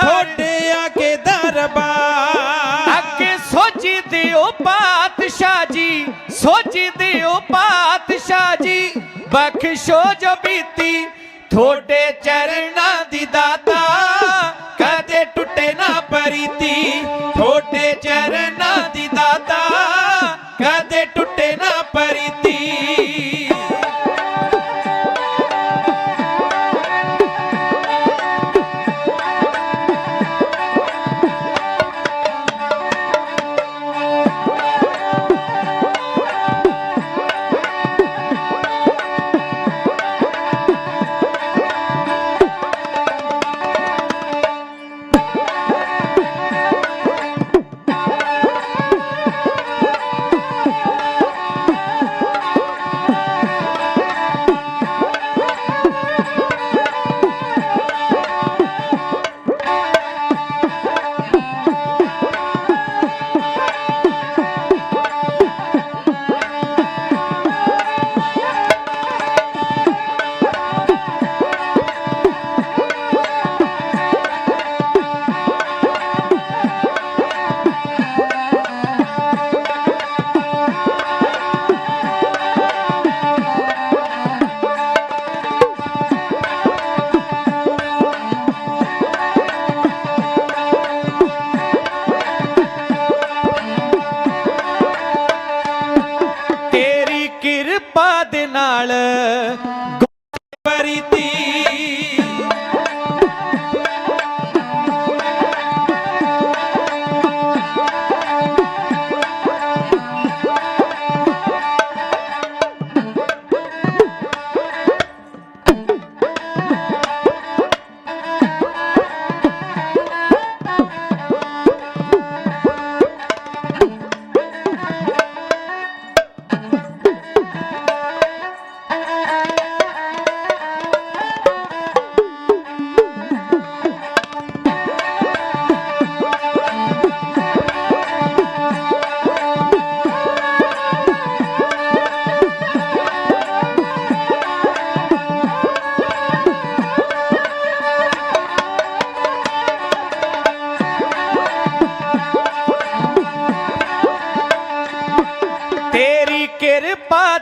ਥੋੜੇ ਆਗੇ ਦਰਬਾਰ। ਅੱਗੇ ਸੋਚਦੇ ਹੋ ਪਾਤਸ਼ਾਹ ਜੀ ਸੋਚਦੇ ਹੋ ਪਾਤਸ਼ਾਹ ਜੀ। ਬਖਸ਼ੋ ਜੋ ਬੀਤੀ ਤੁਹਾਡੇ ਚਰਨਾਂ ਦੀ ਦਾਤਾ। ਕਦੇ ਟੁੱਟੇ ਨਾ ਪਰੀਤੀ ਤੁਹਾਡੇ ਚਰਨਾਂ ਦੀ ਨਾਲ। ਪਰੀਤੀ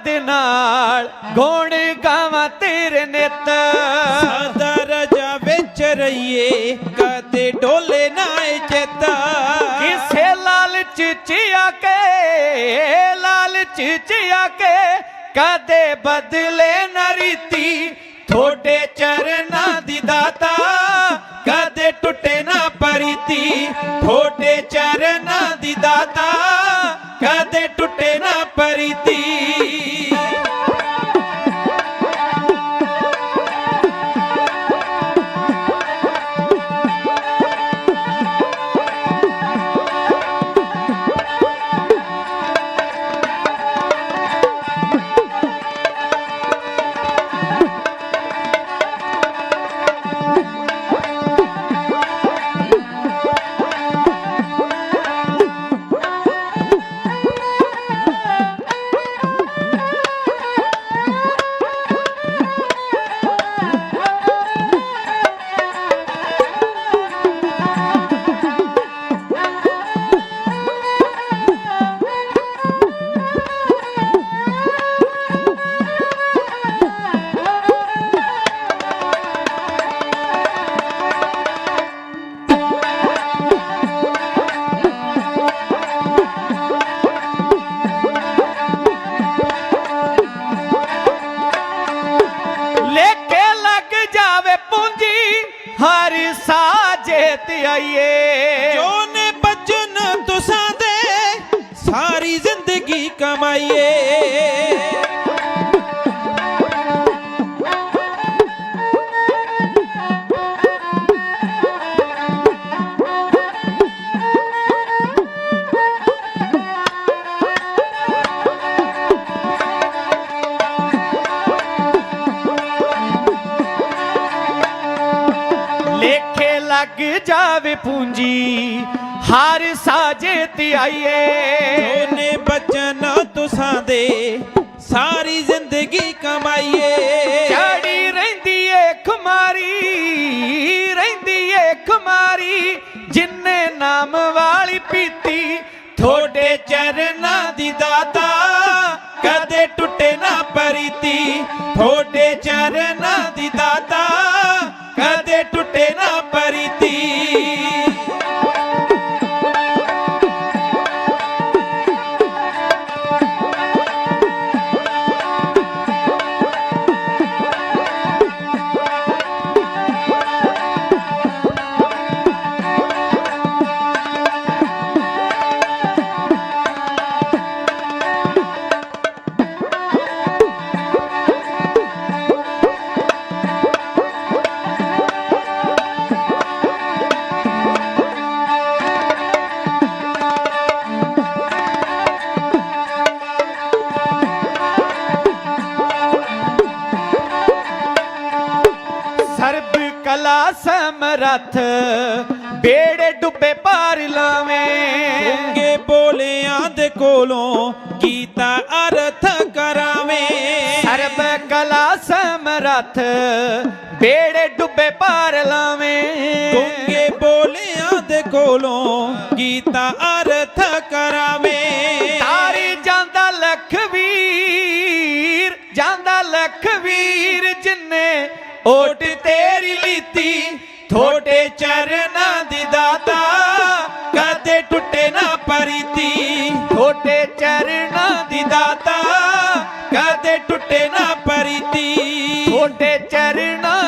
ਕਿਰਪਾ ਦੇ ਨਾਲ ਗੁਣ ਗਾਵਾਂ ਤੇਰੇ ਨਿਤ। ਸਦਾ ਰਜਾ ਵਿੱਚ ਰਹੀਏ ਕਦੇ ਡੋਲੇ ਨਾ ਚੇਤਾ। ਕਿਸੇ ਲਾਲਚ ਚ ਆ ਕੇ ਲਾਲਚ ਚ ਆ ਕੇ ਕਦੇ ਬਦਲੇ ਨਾ ਰੀਤੀ। ਤੁਹਾਡੇ ਚਰਨਾਂ ਦੀ ਦਾਤਾ ਕਦੇ ਟੁੱਟੇ ਨਾ ਪਰੀਤੀ। ਤੁਹਾਡੇ ਚਰਨਾਂ ਦੀ ਦਾਤਾ ਕਦੇ ਟੁੱਟੇ ਨਾ ਪਰੀਤੀ ਹਰ ਸਾਜੇ ਤੇ ਆਈਏ। ਜੋ ਨੇ ਬਚਨ ਤੁਸਾਂ ਦੇ ਸਾਰੀ ਜ਼ਿੰਦਗੀ ਕਮਾਈਏ। ਲੱਗ ਜਾਵੇ ਪੂੰਜੀ ਹਰ ਸਾਜੇ ਤੇ ਆਈਏ। ਉਹਨੇ ਬਚਨ ਤੁਸਾਂ ਦੇ ਸਾਰੀ ਜ਼ਿੰਦਗੀ ਕਮਾਈਏ। ਚੜੀ ਰਹਿੰਦੀ ਏ ਖੁਮਾਰੀ ਰਹਿੰਦੀ ਏ ਖੁਮਾਰੀ ਜਿੰਨੇ ਨਾਮ ਵਾਲੀ ਪੀਤੀ ਥੋੜੇ ਚਰਨਾਂ ਦੀ ਦਾਤਾ ਕਦੇ ਟੁੱਟੇ ਨਾ ਪਰੀਤੀ ਥੋੜੇ ਕਲਾ ਸਮਰੱਥ ਬੇੜੇ ਡੁੱਬੇ ਪਾਰ ਲਾਵੇਂ। ਗੂੰਗੇ ਬੋਲਿਆਂ ਦੇ ਕੋਲੋਂ ਗੀਤਾ ਅਰਥ ਕਰਾਵੇਂ। ਸਰਬ ਕਲਾ ਸਮਰੱਥ ਬੇੜੇ ਡੁੱਬੇ ਪਾਰ ਲਾਵੇਂ। ਗੂੰਗੇ ਬੋਲਿਆਂ ਦੇ ਕੋਲੋਂ ਗੀਤਾ ਅਰਥ ਕਰਾਵੇਂ। ਤਾਰੀ ਜਾਂਦਾ ਲਖਵੀਰ ਜਾਂਦਾ ਲਖਵੀਰ ਜਿੰਨੇ ਓਟ ਤੇ ਟੁੱਟੇ ਨਾ ਪਰੀਤੀ ਛੋਟੇ ਚਰਨਾ